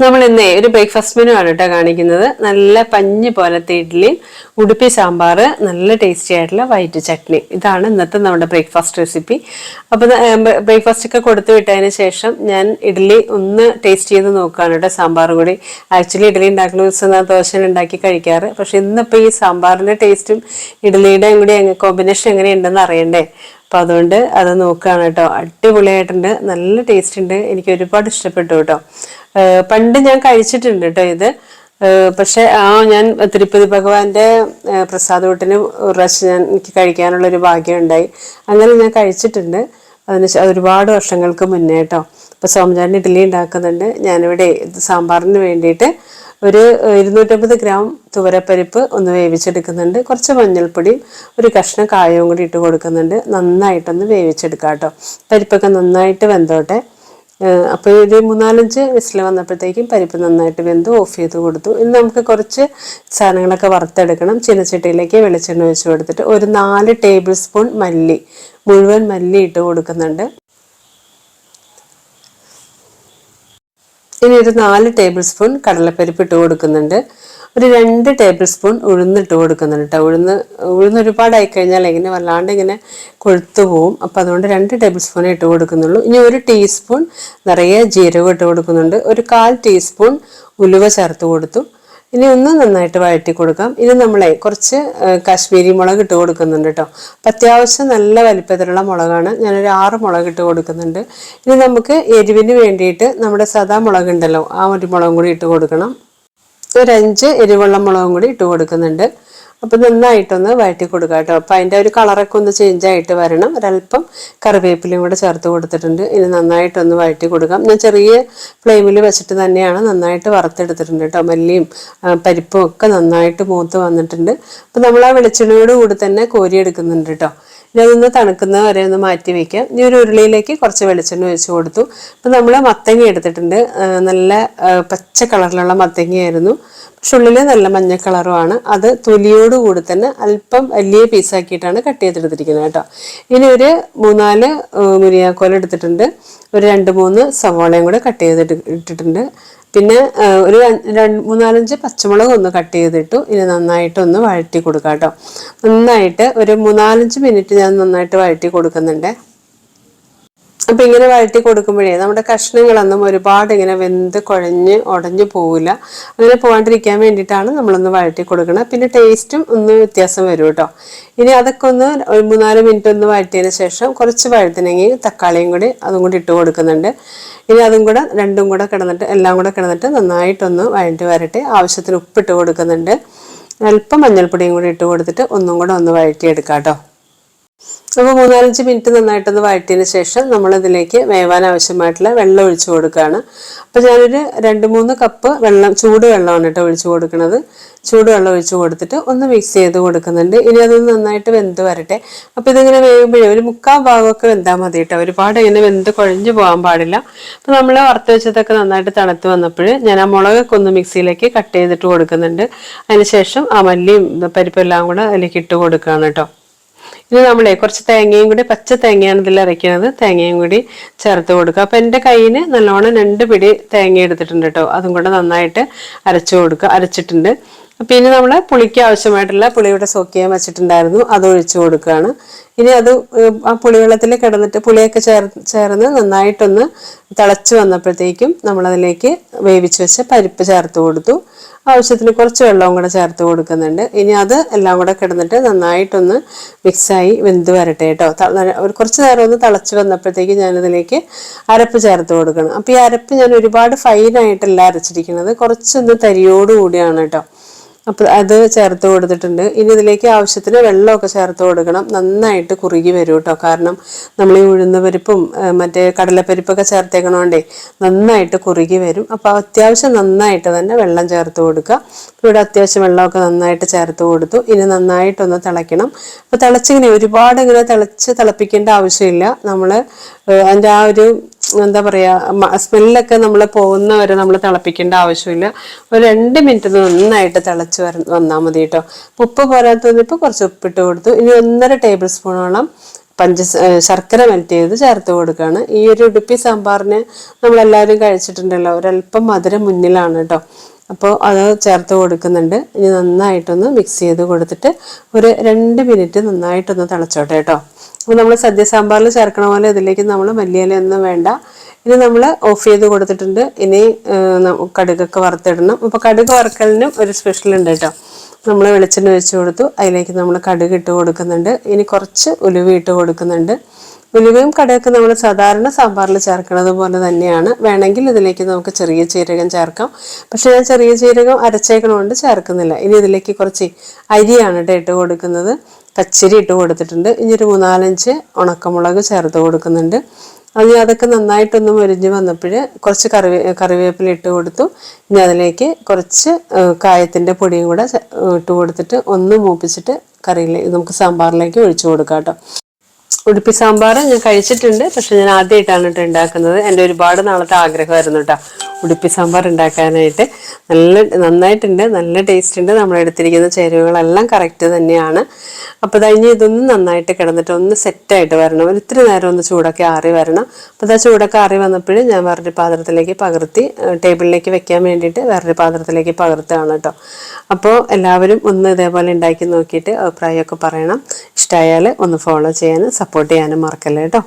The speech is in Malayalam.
നമ്മൾ ഇന്നേ ഒരു ബ്രേക്ക്ഫാസ്റ്റ് മെനു ആണ് കേട്ടോ കാണിക്കുന്നത്. നല്ല പഞ്ഞ് പോലത്തെ ഇഡ്ഡലി ഉടുപ്പി സാമ്പാർ നല്ല ടേസ്റ്റി ആയിട്ടുള്ള വൈറ്റ് ചട്നി. ഇതാണ് ഇന്നത്തെ നമ്മുടെ ബ്രേക്ക്ഫാസ്റ്റ് റെസിപ്പി അപ്പോൾ ബ്രേക്ക്ഫാസ്റ്റ് ഒക്കെ കൊടുത്തു വിട്ടതിന് ശേഷം ഞാൻ ഇഡ്ഡലി ഒന്ന് ടേസ്റ്റ് ചെയ്ത് നോക്കുകയാണ് കേട്ടോ സാമ്പാർ കൂടി. ആക്ച്വലി ഇഡ്ഡലി ഉണ്ടാക്കുന്ന ദിവസം ഞാൻ ദോശ ഉണ്ടാക്കി കഴിക്കാറ്. പക്ഷെ ഇന്നിപ്പോൾ ഈ സാമ്പാറിന്റെ ടേസ്റ്റും ഇഡ്ഡലിയുടെയും കൂടി കോമ്പിനേഷൻ എങ്ങനെയുണ്ടെന്ന് അറിയണ്ടേ? അപ്പോൾ അതുകൊണ്ട് അത് നോക്കുകയാണ് കേട്ടോ. അടിപൊളിയായിട്ടുണ്ട്. നല്ല ടേസ്റ്റ് ഉണ്ട്. എനിക്ക് ഒരുപാട് ഇഷ്ടപ്പെട്ടു കേട്ടോ. പണ്ട് ഞാൻ കഴിച്ചിട്ടുണ്ട് കേട്ടോ ഇത്. പക്ഷെ ആ ഞാൻ തിരുപ്പതി ഭഗവാന്റെ പ്രസാദൂട്ടിന് ഒരു പ്രാവശ്യം ഞാൻ എനിക്ക് കഴിക്കാനുള്ള ഒരു ഭാഗ്യം ഉണ്ടായി അങ്ങനെ ഞാൻ കഴിച്ചിട്ടുണ്ട്. അതിന് ഒരുപാട് വർഷങ്ങൾക്ക് മുന്നേ കേട്ടോ ഇപ്പൊ സോമചാരൻ ഇഡ്ഡലി ഉണ്ടാക്കുന്നുണ്ട്. ഞാനിവിടെ സാമ്പാറിന് വേണ്ടിയിട്ട് ഒരു ഇരുന്നൂറ്റമ്പത് ഗ്രാം തുവരപ്പരിപ്പ് ഒന്ന് വേവിച്ചെടുക്കുന്നുണ്ട്. കുറച്ച് മഞ്ഞൾപ്പൊടിയും ഒരു കഷ്ണം കായവും കൂടി ഇട്ട് കൊടുക്കുന്നുണ്ട്. നന്നായിട്ടൊന്ന് വേവിച്ചെടുക്കാം കേട്ടോ പരിപ്പൊക്കെ നന്നായിട്ട് വെന്തോട്ടെ. അപ്പോൾ ഒരു മൂന്നാലഞ്ച് വിസിൽ വന്നപ്പോഴത്തേക്കും പരിപ്പ് നന്നായിട്ട് വെന്ത് ഓഫ് ചെയ്ത് കൊടുത്തു. ഇനി നമുക്ക് കുറച്ച് സാധനങ്ങളൊക്കെ വറുത്തെടുക്കണം. ചീനച്ചട്ടിയിലേക്ക് വെളിച്ചെണ്ണ ഒഴിച്ച് കൊടുത്തിട്ട് ഒരു നാല് ടേബിൾ സ്പൂൺ മല്ലി മുഴുവൻ മല്ലി ഇട്ട് കൊടുക്കുന്നുണ്ട്. ഇനി ഒരു നാല് ടേബിൾ സ്പൂൺ കടലപ്പരിപ്പ് ഇട്ട് കൊടുക്കുന്നുണ്ട്. ഒരു രണ്ട് ടേബിൾ സ്പൂൺ ഉഴുന്നിട്ട് കൊടുക്കുന്നുണ്ട് കേട്ടോ ഉഴുന്ന് ഉഴുന്ന് ഒരുപാടായി കഴിഞ്ഞാൽ ഇങ്ങനെ വല്ലാണ്ട് ഇങ്ങനെ കൊഴുത്തു പോവും. അപ്പം അതുകൊണ്ട് രണ്ട് ടേബിൾ സ്പൂണേ ഇട്ട് കൊടുക്കുന്നുള്ളൂ. ഇനി ഒരു ടീസ്പൂൺ നിറയെ ജീരകം ഇട്ട് കൊടുക്കുന്നുണ്ട്. ഒരു കാൽ ടീസ്പൂൺ ഉലുവ ചേർത്ത് കൊടുത്തു. ഇനി ഒന്ന് നന്നായിട്ട് വഴറ്റി കൊടുക്കാം. ഇനി നമ്മളെ കുറച്ച് കാശ്മീരി മുളക് ഇട്ട് കൊടുക്കുന്നുണ്ട് കേട്ടോ അപ്പം അത്യാവശ്യം നല്ല വലിപ്പത്തിലുള്ള മുളകാണ്. ഞാനൊരു ആറ് മുളക് ഇട്ട് കൊടുക്കുന്നുണ്ട്. ഇനി നമുക്ക് എരിവിന് വേണ്ടിയിട്ട് നമ്മുടെ സദാ മുളക് ഉണ്ടല്ലോ ആ ഒരു മുളകും കൂടി ഇട്ട് കൊടുക്കണം. ഒരു എരിവെള്ളം മുളകും കൂടി ഇട്ട് കൊടുക്കുന്നുണ്ട്. അപ്പം നന്നായിട്ടൊന്ന് വഴറ്റി കൊടുക്കുക കേട്ടോ അപ്പം അതിന്റെ ഒരു കളറൊക്കെ ഒന്ന് ചേഞ്ച് ആയിട്ട് വരണം. ഒരല്പം കറിവേപ്പിലയും കൂടെ ചേർത്ത് കൊടുത്തിട്ടുണ്ട്. ഇനി നന്നായിട്ടൊന്ന് വഴറ്റി കൊടുക്കാം. ഞാൻ ചെറിയ ഫ്ലെയിമിൽ വെച്ചിട്ട് തന്നെയാണ് നന്നായിട്ട് വറുത്തെടുത്തിട്ടുണ്ട് കേട്ടോ മല്ലിയും പരിപ്പും ഒക്കെ നന്നായിട്ട് മൂത്ത് വന്നിട്ടുണ്ട്. അപ്പം നമ്മൾ ആ വെളിച്ചെണ്ണയോട് കൂടി തന്നെ കോരിയെടുക്കുന്നുണ്ട് കേട്ടോ ഇനി അതൊന്ന് തണുക്കുന്ന വരെ ഒന്ന് മാറ്റി വെക്കാം. ഇനി ഒരു ഉരുളിയിലേക്ക് കുറച്ച് വെളിച്ചെണ്ണ ഒഴിച്ചു കൊടുത്തു. അപ്പം നമ്മൾ മത്തങ്ങ എടുത്തിട്ടുണ്ട്. നല്ല പച്ച കളറിലുള്ള മത്തങ്ങയായിരുന്നു. പക്ഷെ ഉള്ളിൽ നല്ല മഞ്ഞ കളറുമാണ്. അത് തൊലിയോട് കൂടി തന്നെ അല്പം വലിയ പീസാക്കിയിട്ടാണ് കട്ട് ചെയ്തെടുത്തിരിക്കുന്നത് കേട്ടോ. ഇനി ഒരു മൂന്നാൽ മുരിയാക്കോലെടുത്തിട്ടുണ്ട് ഒരു രണ്ട് മൂന്ന് സവോളയും കൂടെ കട്ട് ചെയ്തിട്ട് ഇട്ടിട്ടുണ്ട്. പിന്നെ ഒരു രണ്ട് മൂന്നാലഞ്ച് പച്ചമുളക് ഒന്ന് കട്ട് ചെയ്തിട്ടു ഇനി നന്നായിട്ട് ഒന്ന് വഴറ്റി കൊടുക്കാം കേട്ടോ നന്നായിട്ട് ഒരു മൂന്നാലഞ്ച് മിനിറ്റ് ഞാൻ നന്നായിട്ട് വഴറ്റി കൊടുക്കുന്നുണ്ട്. അപ്പൊ ഇങ്ങനെ വഴറ്റി കൊടുക്കുമ്പോഴേ നമ്മുടെ കഷ്ണങ്ങളൊന്നും ഒരുപാട് ഇങ്ങനെ വെന്ത് കുഴഞ്ഞ് ഉടഞ്ഞു പോവില്ല. അങ്ങനെ പോകാണ്ടിരിക്കാൻ വേണ്ടിയിട്ടാണ് നമ്മളൊന്ന് വഴറ്റി കൊടുക്കണം പിന്നെ ടേസ്റ്റും ഒന്ന് വ്യത്യാസം വരും കേട്ടോ. ഇനി അതൊക്കെ ഒന്ന് മൂന്നാൽ മിനിറ്റ് ഒന്ന് വഴറ്റിയതിന് ശേഷം കുറച്ച് വഴുതനങ്ങയും തക്കാളിയും കൂടി അതും കൂടി ഇട്ട് കൊടുക്കുന്നുണ്ട്. ഇനി അതും കൂടെ രണ്ടും കൂടെ കിടന്നിട്ട് എല്ലാം കൂടെ കിടന്നിട്ട് നന്നായിട്ടൊന്ന് വഴറ്റി വരട്ടെ ആവശ്യത്തിന് ഉപ്പിട്ട് കൊടുക്കുന്നുണ്ട്. അല്പം മഞ്ഞൾപ്പൊടിയും കൂടി ഇട്ട് കൊടുത്തിട്ട് ഒന്നും കൂടെ ഒന്ന് വഴറ്റിയെടുക്കാം കേട്ടോ. അപ്പോൾ മൂന്നാലഞ്ച് മിനിറ്റ് നന്നായിട്ടൊന്ന് വഴറ്റിയതിന് ശേഷം നമ്മളിതിലേക്ക് വേവാൻ ആവശ്യമായിട്ടുള്ള വെള്ളം ഒഴിച്ചു കൊടുക്കുകയാണ്. അപ്പോൾ ഞാനൊരു രണ്ട് മൂന്ന് കപ്പ് വെള്ളം ചൂട് വെള്ളമാണ് കേട്ടോ ഒഴിച്ചു കൊടുക്കുന്നത്. ചൂട് വെള്ളം ഒഴിച്ചു കൊടുത്തിട്ട് ഒന്ന് മിക്സ് ചെയ്ത് കൊടുക്കുന്നുണ്ട്. ഇനി അതൊന്ന് നന്നായിട്ട് വെന്ത് വരട്ടെ. അപ്പോൾ ഇതിങ്ങനെ വേകുമ്പോഴേ ഒരു മുക്കാൽ ഭാഗമൊക്കെ വെന്താൽ മതി കേട്ടോ. ഒരുപാട് ഇങ്ങനെ വെന്ത് കുഴഞ്ഞു പോകാൻ പാടില്ല. അപ്പോൾ നമ്മൾ വറുത്ത് വെച്ചതൊക്കെ നന്നായിട്ട് തണുത്ത് വന്നപ്പോൾ ഞാൻ ആ മുളകൊക്കെ ഒന്ന് മിക്സിയിലേക്ക് കട്ട് ചെയ്തിട്ട് കൊടുക്കുന്നുണ്ട്. അതിന് ശേഷം ആ മല്ലിയും പരിപ്പെല്ലാം കൂടെ അതിലേക്ക് ഇട്ട് കൊടുക്കുകയാണ് കേട്ടോ. ഇനി നമ്മളെ കുറച്ച് തേങ്ങയും കൂടി പച്ച തേങ്ങയാണ് ഇതിൽ അരയ്ക്കുന്നത്. തേങ്ങയും കൂടി ചേർത്ത് കൊടുക്കുക. അപ്പം എന്റെ കയ്യിന് നല്ലോണം രണ്ട് പിടി തേങ്ങ എടുത്തിട്ടുണ്ട് കേട്ടോ. അതും കൂടെ നന്നായിട്ട് അരച്ചു കൊടുക്കുക. അരച്ചിട്ടുണ്ട്. അപ്പം ഇനി നമ്മൾ പുളിക്ക് ആവശ്യമായിട്ടുള്ള പുളിയുടെ സോക്കിയം വെച്ചിട്ടുണ്ടായിരുന്നു. അത് ഒഴിച്ചു കൊടുക്കുകയാണ്. ഇനി അത് ആ പുളിവെള്ളത്തിൽ കിടന്നിട്ട് പുളിയൊക്കെ ചേർ ചേർന്ന് നന്നായിട്ടൊന്ന് തിളച്ച് വന്നപ്പോഴത്തേക്കും നമ്മളതിലേക്ക് വേവിച്ച് വെച്ച പരിപ്പ് ചേർത്ത് കൊടുത്തു. ആവശ്യത്തിന് കുറച്ച് വെള്ളവും കൂടെ ചേർത്ത് കൊടുക്കുന്നുണ്ട്. ഇനി അത് എല്ലാം കൂടെ കിടന്നിട്ട് നന്നായിട്ടൊന്ന് മിക്സായി വെന്ത് വരട്ടെ കേട്ടോ. ഒരു കുറച്ച് നേരം ഒന്ന് തിളച്ച് വന്നപ്പോഴത്തേക്ക് ഞാനതിലേക്ക് അരപ്പ് ചേർത്ത് കൊടുക്കണം. അപ്പോൾ ഈ അരപ്പ് ഞാൻ ഒരുപാട് ഫൈനായിട്ടല്ല അരച്ചിരിക്കുന്നത്. കുറച്ചൊന്ന് തരിയോടുകൂടിയാണ് കേട്ടോ. അപ്പോൾ അത് ചേർത്ത് കൊടുത്തിട്ടുണ്ട്. ഇനി ഇതിലേക്ക് ആവശ്യത്തിന് വെള്ളമൊക്കെ ചേർത്ത് കൊടുക്കണം. നന്നായിട്ട് കുറുകി വരും കേട്ടോ കാരണം നമ്മൾ ഈ ഉഴുന്ന പരിപ്പും മറ്റേ കടലപ്പരിപ്പൊക്കെ ചേർത്തേക്കണോണ്ടേ നന്നായിട്ട് കുറുകി വരും. അപ്പോൾ അത്യാവശ്യം നന്നായിട്ട് തന്നെ വെള്ളം ചേർത്ത് കൊടുക്കുക. ഇവിടെ അത്യാവശ്യം വെള്ളമൊക്കെ നന്നായിട്ട് ചേർത്ത് കൊടുത്തു. ഇനി നന്നായിട്ടൊന്ന് തിളയ്ക്കണം. അപ്പോൾ തിളച്ചിങ്ങനെ ഒരുപാട് ഇങ്ങനെ തിളച്ച് തിളപ്പിക്കേണ്ട ആവശ്യമില്ല. നമ്മൾ അതിന്റെ ആ ഒരു എന്താ പറയുക സ്മെല്ലൊക്കെ നമ്മൾ പോകുന്ന വരെ നമ്മൾ തിളപ്പിക്കേണ്ട ആവശ്യമില്ല. ഒരു രണ്ട് മിനിറ്റ് നന്നായിട്ട് തിളച്ച് വര വന്നാൽ മതി കേട്ടോ. ഉപ്പ് പോരാത്തതിപ്പോൾ കുറച്ച് ഉപ്പിട്ട് കൊടുത്തു. ഇനി ഒന്നര ടേബിൾ സ്പൂണോളം പഞ്ച ശർക്കര മെൽറ്റ് ചെയ്ത് ചേർത്ത് കൊടുക്കുകയാണ് ഈ ഒരു ഉടുപ്പി സാമ്പാറിന് നമ്മളെല്ലാവരും കഴിച്ചിട്ടുണ്ടല്ലോ ഒരല്പം മധുരം മുന്നിലാണ് കേട്ടോ. അപ്പോൾ അത് ചേർത്ത് കൊടുക്കുന്നുണ്ട്. ഇനി നന്നായിട്ടൊന്ന് മിക്സ് ചെയ്ത് കൊടുത്തിട്ട് ഒരു രണ്ട് മിനിറ്റ് നന്നായിട്ടൊന്ന് തിളച്ചോട്ടെ കേട്ടോ. അപ്പോൾ നമ്മൾ സദ്യ സാമ്പാറിൽ ചേർക്കണ പോലെ ഇതിലേക്ക് നമ്മൾ മല്ലിയിലൊന്നും വേണ്ട. ഇനി നമ്മൾ ഓഫ് ചെയ്ത് കൊടുത്തിട്ടുണ്ട്. ഇനി കടുകൊക്കെ വറുത്തിടണം. അപ്പോൾ കടുക് വറുക്കലിനും ഒരു സ്പെഷ്യൽ ഉണ്ട് കേട്ടോ. നമ്മൾ വെളിച്ചെണ്ണ ഒഴിച്ച് കൊടുത്തു. അതിലേക്ക് നമ്മൾ കടുക് ഇട്ട് കൊടുക്കുന്നുണ്ട്. ഇനി കുറച്ച് ഉലുവ ഇട്ട് കൊടുക്കുന്നുണ്ട്. ഉലുവയും കടയൊക്കെ നമ്മൾ സാധാരണ സാമ്പാറിൽ ചേർക്കുന്നത് പോലെ തന്നെയാണ്. വേണമെങ്കിൽ ഇതിലേക്ക് നമുക്ക് ചെറിയ ജീരകം ചേർക്കാം. പക്ഷെ ഞാൻ ചെറിയ ജീരകം അരച്ചേക്കണോണ്ട് ചേർക്കുന്നില്ല. ഇനി ഇതിലേക്ക് കുറച്ച് അരിയാണ് കേട്ടോ ഇട്ട് കൊടുക്കുന്നത്. കച്ചരി ഇട്ട് കൊടുത്തിട്ടുണ്ട്. ഇനി ഒരു മൂന്നാലഞ്ച് ഉണക്കമുളക് ചേർത്ത് കൊടുക്കുന്നുണ്ട്. അത് അതൊക്കെ നന്നായിട്ടൊന്ന് മുരിഞ്ഞ് വന്നപ്പോൾ കുറച്ച് കറിവേ കറിവേപ്പില ഇട്ട് കൊടുത്തു. ഇനി അതിലേക്ക് കുറച്ച് കായത്തിന്റെ പൊടിയും കൂടെ ഇട്ട് കൊടുത്തിട്ട് ഒന്ന് മൂപ്പിച്ചിട്ട് കറിയിലേക്ക് നമുക്ക് സാമ്പാറിലേക്ക് ഒഴിച്ചു കൊടുക്കാം കേട്ടോ. ഉടുപ്പി സാമ്പാർ ഞാൻ കഴിച്ചിട്ടുണ്ട് പക്ഷെ ഞാൻ ആദ്യമായിട്ടാണ് കേട്ടോ ഉണ്ടാക്കുന്നത്. എന്റെ ഒരുപാട് നാളത്തെ ആഗ്രഹമായിരുന്നു കേട്ടോ ഉടുപ്പി സാമ്പാർ ഉണ്ടാക്കാനായിട്ട്. നല്ല നന്നായിട്ടുണ്ട് നല്ല ടേസ്റ്റ് ഉണ്ട്. നമ്മൾ എടുത്തിരിക്കുന്ന ചേരുവകളെല്ലാം കറക്റ്റ് തന്നെയാണ്. അപ്പോൾ കഴിഞ്ഞ് ഇതൊന്ന് നന്നായിട്ട് കിടന്നിട്ട് ഒന്ന് സെറ്റായിട്ട് വരണം. ഒരു ഇത്തിരി നേരം ഒന്ന് ചൂടൊക്കെ ആറി വരണം. അപ്പോൾ ഇതാ ചൂടൊക്കെ ആറി വന്നപ്പോഴും ഞാൻ വേറൊരു പാത്രത്തിലേക്ക് പകർത്തി ടേബിളിലേക്ക് വെക്കാൻ വേണ്ടിയിട്ട് വേറൊരു പാത്രത്തിലേക്ക് പകർത്തുകയാണ് കേട്ടോ അപ്പോൾ എല്ലാവരും ഒന്ന് ഇതേപോലെ ഉണ്ടാക്കി നോക്കിയിട്ട് അഭിപ്രായമൊക്കെ പറയണം. ഇഷ്ടമായാൽ ഒന്ന് ഫോളോ ചെയ്യാനും സപ്പോർട്ട് ചെയ്യാനും മറക്കല്ലേ കേട്ടോ